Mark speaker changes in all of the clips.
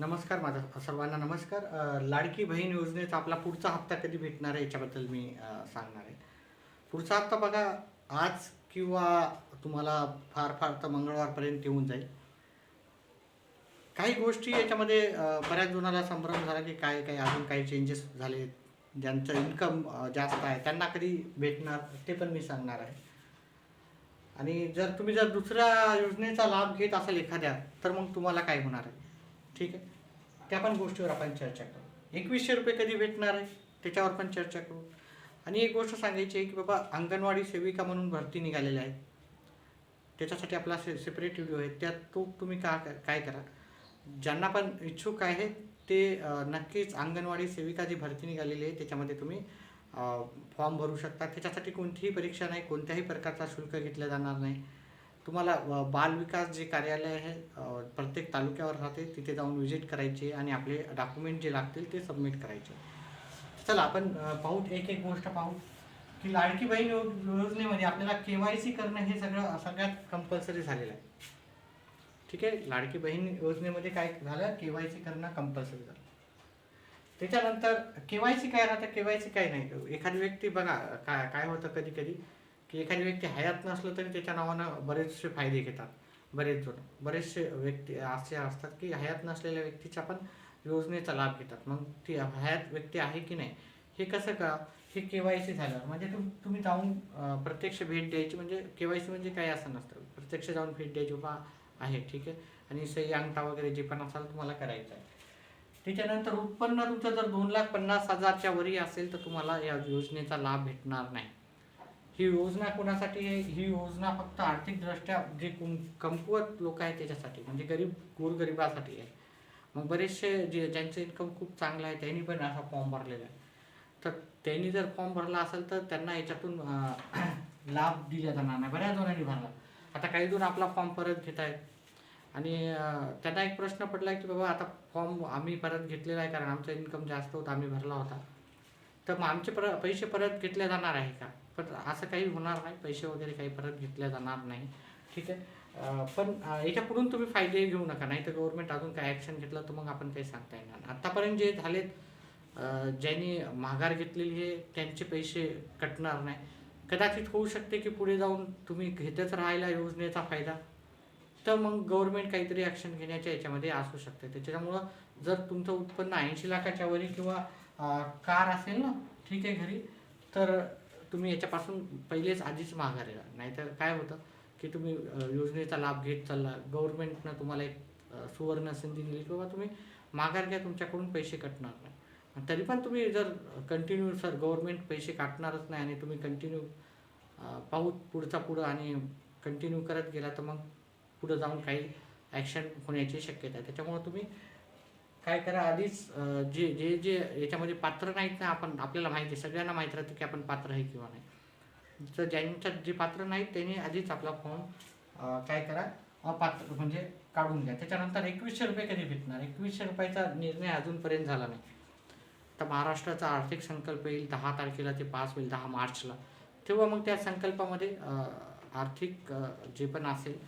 Speaker 1: नमस्कार माझा सर्वांना नमस्कार. लाडकी बहीण योजनेचा आपला पुढचा हप्ता कधी भेटणार आहे याच्याबद्दल मी सांगणार आहे. पुढचा हप्ता बघा आज किंवा तुम्हाला फार फार तर मंगळवारपर्यंत येऊन जाईल. काही गोष्टी याच्यामध्ये बऱ्याच जणाला संभ्रम झाला की काय काय अजून काही चेंजेस झाले. ज्यांचं इन्कम जास्त आहे त्यांना कधी भेटणार ते पण मी सांगणार आहे. आणि जर तुम्ही जर दुसऱ्या योजनेचा लाभ घेत असाल एखाद्या तर मग तुम्हाला काय होणार आहे? ठीक आहे? त्या पण गोष्टीवर आपण चर्चा करू. एकवीसशे रुपये कधी भेटणार आहे? त्याच्यावर पण चर्चा करू. आणि एक गोष्ट सांगायची आहे की बाबा अंगणवाडी सेविका म्हणून भरती निघालेल्या आहेत. त्याच्यासाठी आपला से सेपरेट व्हिडिओ आहे. त्यात तो तुम्ही का काय करा? ज्यांना पण इच्छुक आहे ते नक्कीच अंगणवाडी सेविका जी भरती निघालेली आहे त्याच्यामध्ये तुम्ही फॉर्म भरू शकता. त्याच्यासाठी कोणतीही परीक्षा नाही कोणत्याही प्रकारचा शुल्क घेतला जाणार नाही. तुम्हाला बाल विकास जे कार्यालय आहे प्रत्येक तालुक्यावर राहते तिथे जाऊन व्हिजिट करायची आणि आपले डॉक्युमेंट जे लागतील ते सबमिट करायचे. चला आपण पाहू एक एक गोष्ट पाहू की लाडकी बहीण योजनेमध्ये आपल्याला के वाय सी करणं हे सगळं सगळ्यात कंपल्सरी झालेलं आहे. ठीक आहे? लाडकी बहीण योजनेमध्ये काय झालं? के वाय सी करणं कंपल्सरी झालं. त्याच्यानंतर के वाय सी काय राहतं? के वाय सी काय नाही. एखादी व्यक्ती बघा काय काय होतं कधी कधी की एखादी व्यक्ती हयात नसलं तरी त्याच्या नावानं बरेचसे फायदे घेतात. बरेच जण. बरेचसे व्यक्ती असे असतात की हयात नसलेल्या व्यक्तीच्या पण योजनेचा लाभ घेतात. मग ती हयात व्यक्ती आहे की नाही? हे कसं का? हे के वाय सी झालं म्हणजे तुम तुम्ही जाऊन प्रत्यक्ष भेट द्यायची म्हणजे के वाय सी म्हणजे काय असं नसतं. प्रत्यक्ष जाऊन भेट द्यायची बाबा आहे ठीक आहे. आणि सही अंगठा वगैरे जे पण असाल तुम्हाला करायचं आहे. त्याच्यानंतर उत्पन्न तुमचं जर दोन लाख पन्नास हजारच्या वरी असेल तर तुम्हाला या योजनेचा लाभ भेटणार नाही. ही योजना कोणासाठी आहे? ही योजना फक्त आर्थिकदृष्ट्या जे कुम- कमकुवत लोक आहेत त्याच्यासाठी म्हणजे गरीब गोरगरिबासाठी आहे. मग बरेचसे जे ज्यांचं इन्कम खूप चांगलं आहे त्यांनी पण असा फॉर्म भरलेला आहे. तर त्यांनी जर फॉर्म भरला असेल तर त्यांना याच्यातून लाभ दिला जाणार नाही. बऱ्याच जणांनी भरला. आता काही जण आपला फॉर्म परत घेत आहेत. आणि त्यांना एक प्रश्न पडला की बाबा आता फॉर्म आम्ही परत घेतलेला आहे कारण आमचा इन्कम जास्त होता आम्ही भरला होता. तर मग आमचे पर पैसे परत घेतले जाणार आहे का? पण असं काही होणार नाही. पैसे वगैरे काही परत घेतले जाणार नाही. ठीक आहे? पण याच्यापुढून तुम्ही फायदे घेऊ नका. नाही तर गव्हर्नमेंट अजून काय ॲक्शन घेतलं तर मग आपण काही सांगता येणार आत्तापर्यंत जे झालेत ज्यांनी माघार घेतलेली आहे त्यांचे पैसे कटणार नाही. कदाचित होऊ शकते की पुढे जाऊन तुम्ही घेतच राहायला योजनेचा फायदा. तर मग गव्हर्नमेंट काहीतरी ॲक्शन घेण्याच्या याच्यामध्ये असू शकते. त्याच्यामुळं जर तुमचं उत्पन्न ऐंशी लाखाच्या वरी किंवा कार असेल ना ठीक आहे घरी तर तुम्ही याच्यापासून पहिलेच आधीच माघार येणार नाहीतर काय होतं की तुम्ही योजनेचा लाभ घेत चालला गव्हर्नमेंटनं तुम्हाला एक सुवर्ण संधी दिली किंवा तुम्ही माघार घ्या तुमच्याकडून पैसे कटणार नाही. तरी पण तुम्ही जर कंटिन्यू सर गव्हर्नमेंट पैसे काटणारच नाही आणि तुम्ही कंटिन्यू पाहू पुढचा पुढं आणि कंटिन्यू करत गेला तर मग पुढं जाऊन काही ॲक्शन होण्याची शक्यता आहे. त्याच्यामुळं तुम्ही काय करा आधीच जे जे जे याच्यामध्ये पात्र नाहीत ना आपण आपल्याला माहिती आहे सगळ्यांना माहीत राहतं की आपण पात्र आहे किंवा नाही. तर ज्यांच्या जे पात्र नाहीत त्यांनी आधीच आपला फॉर्म काय करा अपात्र म्हणजे काढून घ्या. त्याच्यानंतर एकवीसशे रुपये कधी भेटणार? एकवीसशे रुपयाचा निर्णय अजूनपर्यंत झाला नाही. तर महाराष्ट्राचा आर्थिक संकल्प येईल दहा तारखेला ते पास होईल दहा मार्चला. तेव्हा मग त्या संकल्पामध्ये आर्थिक जे पण असेल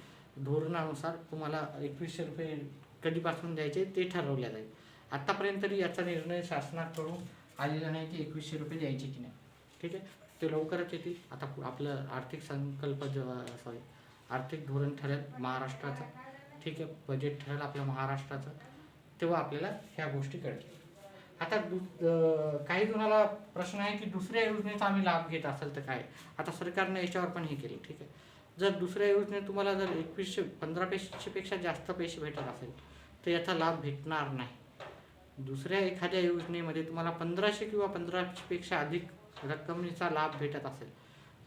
Speaker 1: धोरणानुसार तुम्हाला एकवीसशे रुपये कधीपासून द्यायचे ते ठरवल्या जाईल आत्तापर्यंत तरी याचा निर्णय शासनाकडून आलेला नाही की एकवीसशे रुपये द्यायचे की नाही. ठीक आहे? ते लवकरच येतील. आता आपलं आर्थिक संकल्प सॉरी आर्थिक धोरण ठरेल महाराष्ट्राचं. ठीक आहे? बजेट ठरेल आपल्या महाराष्ट्राचं. तेव्हा आपल्याला ह्या गोष्टी कळतील. आता दु काही जणाला प्रश्न आहे की दुसऱ्या योजनेचा आम्ही लाभ घेत असेल तर काय? आता सरकारने याच्यावर पण हे केलं. ठीक आहे? जर दुसऱ्या योजनेत तुम्हाला जर एकवीसशे पंधरा पेक्षा जास्त पैसे भेटत असेल तर याचा लाभ भेटणार नाही. दुसऱ्या एखाद्या योजनेमध्ये तुम्हाला पंधराशे किंवा पंधराशेपेक्षा अधिक रक्कमेचा लाभ भेटत असेल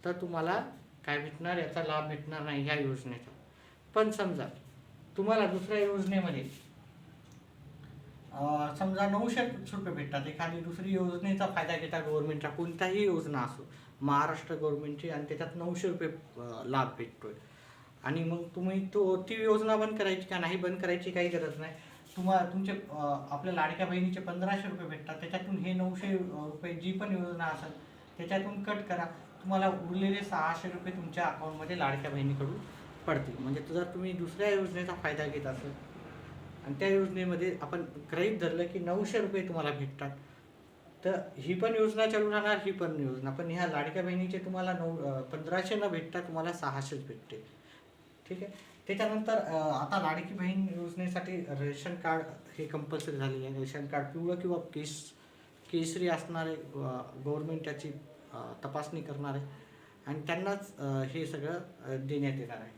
Speaker 1: तर तुम्हाला काय भेटणार? याचा लाभ भेटणार नाही ह्या योजनेचा. पण समजा तुम्हाला दुसऱ्या योजनेमध्ये समजा नऊशे रुपये भेटतात. एखादी दुसरी योजनेचा फायदा घेता गव्हर्नमेंटचा कोणताही योजना असो महाराष्ट्र गव्हर्नमेंटची आणि त्याच्यात नऊशे रुपये लाभ लाभ भेटतोय. आणि मग तुम्ही तो ती योजना बंद करायची का? नाही बंद करायची काही गरज नाही. तुम्हाला तुमचे आपल्या लाडक्या बहिणीचे पंधराशे रुपये भेटतात. त्याच्यातून हे नऊशे रुपये जी पण योजना असेल त्याच्यातून कट करा. तुम्हाला उरलेले सहाशे रुपये तुमच्या अकाउंटमध्ये लाडक्या बहिणीकडून पडतील. म्हणजे जर तुम्ही दुसऱ्या योजनेचा फायदा घेत असेल आणि त्या योजनेमध्ये आपण गृहीत धरलं की नऊशे रुपये तुम्हाला भेटतात. तर ही पण योजना चालू राहणार ही पण योजना. पण ह्या लाडक्या बहिणीचे तुम्हाला नऊ पंधराशे न भेटता तुम्हाला सहाशेच भेटते ठीक आहे? त्याच्यानंतर आता लाडकी बहीण योजनेसाठी रेशन कार्ड हे कंपल्सरी झालेले आहे. रेशन कार्ड पिवळं किंवा केस केसरी असणारे गव्हर्नमेंट त्याची तपासणी करणार. आहे आणि त्यांनाच हे सगळं देण्यात येणार आहे.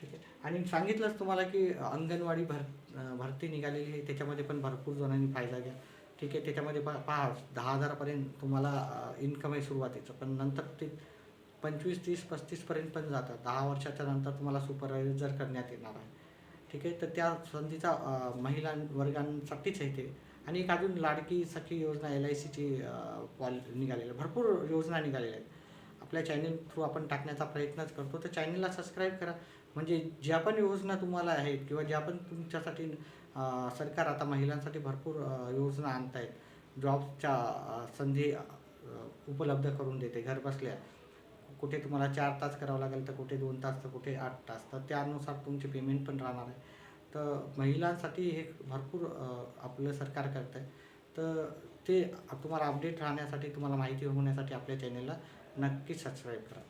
Speaker 1: ठीक आहे? आणि सांगितलंच तुम्हाला की अंगणवाडी भर भरती निघालेली आहे. त्याच्यामध्ये पण भरपूर जणांनी फायदा घ्या. ठीक आहे त्याच्यामध्ये पा पहा दहा हजारापर्यंत तुम्हाला इन्कम आहे सुरुवातीचं. पण नंतर ते पंचवीस तीस पस्तीसपर्यंत पण जातात. दहा वर्षाच्या नंतर तुम्हाला सुपरवायझर करण्यात येणार आहे. ठीक आहे तर त्या संधीचा महिला वर्गांसाठीच आहे ते. आणि एक अजून लाडकी सखी योजना एल आय सीची पॉल निघालेली आहे. भरपूर योजना निघालेल्या आहेत. आपल्या चॅनेल थ्रू आपण टाकण्याचा प्रयत्नच करतो. तर चॅनेलला सबस्क्राईब करा. म्हणजे ज्या पण योजना तुम्हाला आहेत किंवा ज्या पण तुमच्यासाठी सरकार आता महिलांसाठी भरपूर योजना आणत आहेत जॉबच्या संधी उपलब्ध करून देते घर बसल्या कुठे तुम्हाला चार तास करावं लागेल तर कुठे दोन तास तर कुठे आठ तास. तर त्यानुसार तुमचे पेमेंट पण राहणार आहे. तर महिलांसाठी हे भरपूर आपलं सरकार करत आहे तर ते तुम्हाला अपडेट राहण्यासाठी तुम्हाला माहिती होण्यासाठी आपल्या चॅनलला नक्की सबस्क्राईब करा.